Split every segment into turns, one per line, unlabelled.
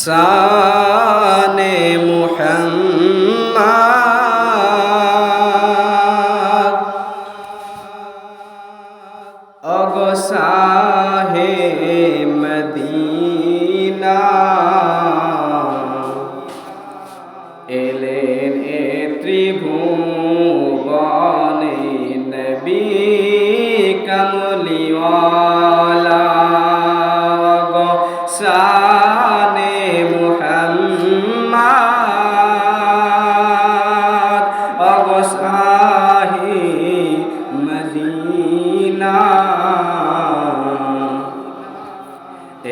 শানে মুহাম্মদ। অগসাহে মদিনা। এলেন এ ত্রিভুবনে নবী কমলিওয়ালা। অগসাহে মদিনা।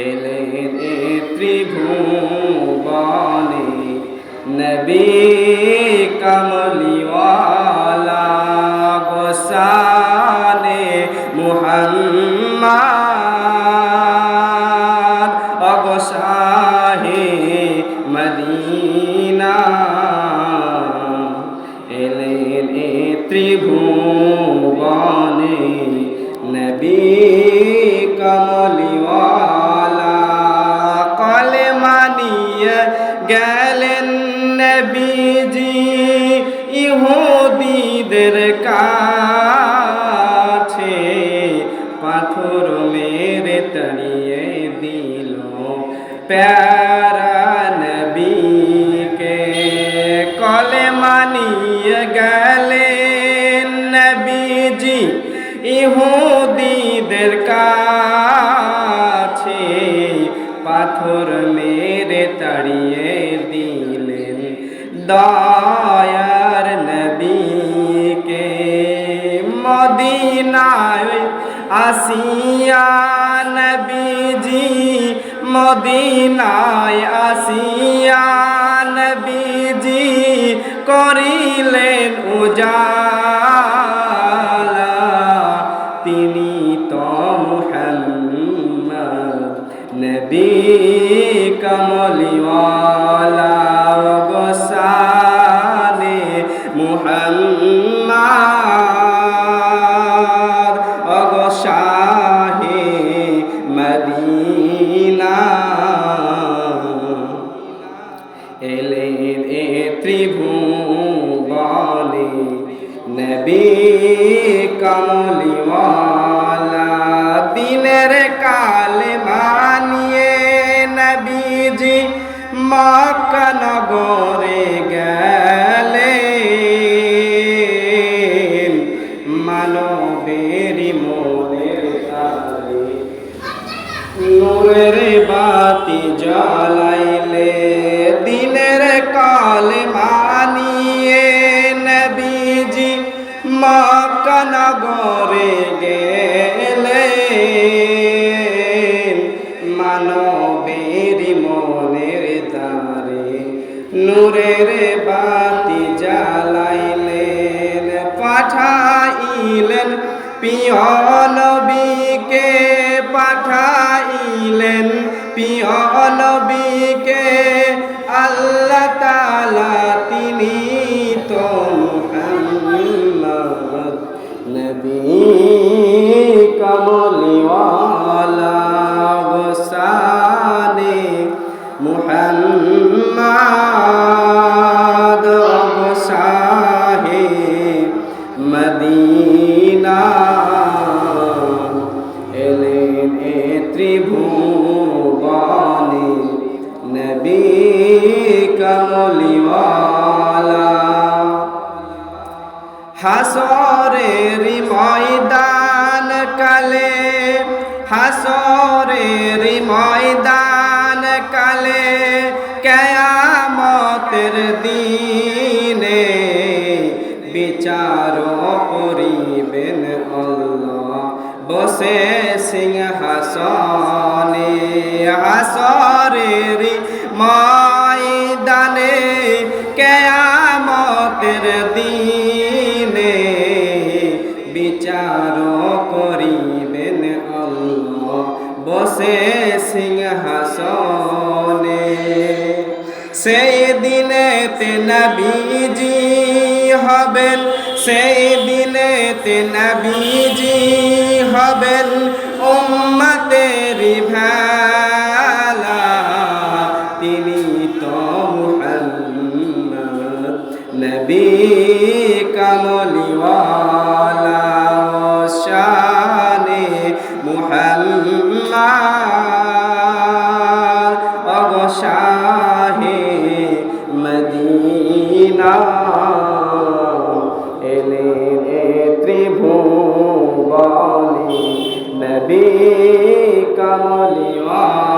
এলেন এ ত্রিভুবনে নবী কমলিওয়ালা গোসানে মুহাম্মদ। অগসাহে মদিনা। ইহুদিদের কাছে পাথর মেরে তাড়িয়ে দিলেন দয়ার নবীকে। মদিনায় আসিয়া নবীজি, মদিনায় আসিয়া নবীজি করিলেন উজালা মুহাম্মদ নবী কমলিওয়ালা গোসানে মুহাম্মদ অগশাহে মদিনা। এলেন এ ত্রিভুবনে নবী কমলিওয়ালা দিনের কালে মানিয়ে নবীজি মক্কা নগরে গেলেন। মানবেরি মোদের তারে নূরের বাতি জ্বালাইলে দিনের কালে মানিয়ে নবীজি মক্কা নগরে গেলেন মানবের মনের তারে নূরের বাতি জ্বালাইলেন, পাঠাইলেন পিয়নবীকে পাঠাইলেন পিয়নবীকে আল্লাহ তালা তিনি তো নবী। মুহাম্মদ গোসাহে মদিনা। এলেন এ ত্রিভুবনে নবী কমলিওয়ালা। হাসরের ময়দান কালে হাসরের ময়দান বিচার করিবেন আল্লাহ। বসে সিংহাসনে হাসরের ময়দানে কেয়ামতের দিনে বিচার করিবেন আল্লাহ। বসে সিংহাসনে সেই দিনে তে নবীজি হবেন সেই দিনেতে নবীজি হবেন। কমলিওয়ালা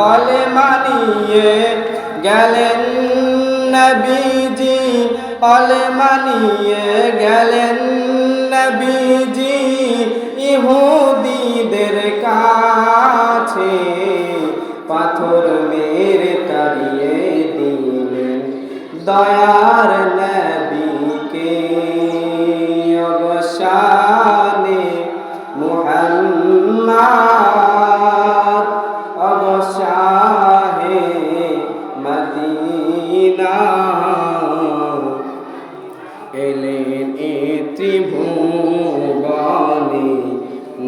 কলে মানিয়ে গেলেন নবীজি, কলে মানিয়ে গেলেন নবীজি, ইহুদিদের কাছে পাথর মেরে তাড়িয়ে দিলেন। দয়ার রঙের এ ত্রিভুবনে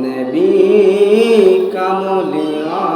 নবী কামলিয়া